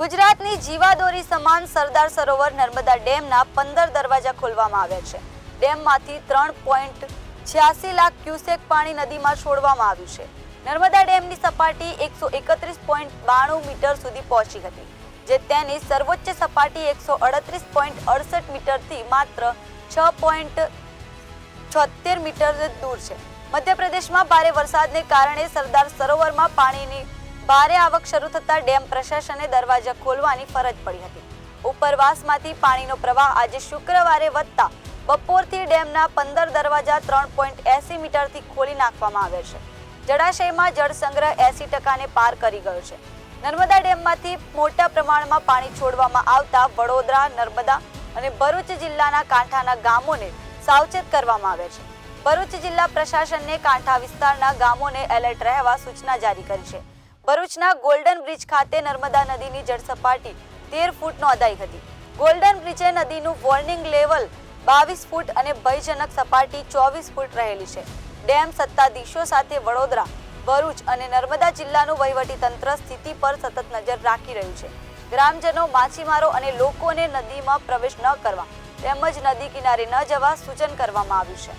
ગુજરાતની જીવાદોરી સમાન સરદાર સરોવર નર્મદા ડેમના પંદર દરવાજા ખોલવામાં આવ્યા છે. ડેમમાંથી ત્રણ પોઈન્ટ છ્યાસી લાખ ક્યુસેક પાણી નદીમાં છોડવામાં આવ્યું છે. નર્મદા ડેમની સપાટી એકસો એકત્રીસ પોઈન્ટ બાણું મીટર સુધી પહોંચી હતી, જે તેની સર્વોચ્ચ સપાટી એકસો અડત્રીસ પોઈન્ટ અડસઠ મીટરથી માત્ર છ પોઈન્ટ છોતેર મીટર દૂર છે. મધ્યપ્રદેશમાં ભારે વરસાદને કારણે સરદાર સરોવરમાં પાણીની ભારે આવક શરૂ થતાં ડેમ પ્રશાસને દરવાજા ખોલવાની ફરજ પડી હતી. ઉપરવાસમાંથી પાણીનો પ્રવાહ આજે શુક્રવારે વધતા બપોરથી ડેમના પંદર દરવાજા ત્રણ પોઈન્ટ એસી મીટરથી ખોલી નાખવામાં આવ્યા છે. જળાશયમાં જળ સંગ્રહ એસી ટકાને પાર કરી ગયો છે. નર્મદા ડેમમાંથી મોટા પ્રમાણમાં પાણી છોડવામાં આવતા વડોદરા, નર્મદા અને ભરૂચ જિલ્લાના કાંઠાના ગામોને સાવચેત કરવામાં આવ્યા છે. ભરૂચ જિલ્લા પ્રશાસનને કાંઠા વિસ્તારના ગામોને એલર્ટ રહેવા સૂચના જારી કરી છે. ભરૂચના ગોલ્ડન બ્રિજ ખાતે નર્મદા નદીની જળ સપાટી તેર ફૂટ નોંધાઈ હતી. ગોલ્ડન બ્રિજે નદીનું વોર્નિંગ લેવલ બાવીસ ફૂટ અને ભયજનક સપાટી ચોવીસ ફૂટ રહેલી છે. ડેમ સત્તાધીશો સાથે વડોદરા, ભરૂચ અને નર્મદા જિલ્લાનું વહીવટી તંત્ર સ્થિતિ પર સતત નજર રાખી રહ્યું છે. ગ્રામજનો માછીમારો અને લોકોને નદીમાં પ્રવેશ ન કરવા તેમજ નદી કિનારે ન જવા સૂચન કરવામાં આવ્યું છે.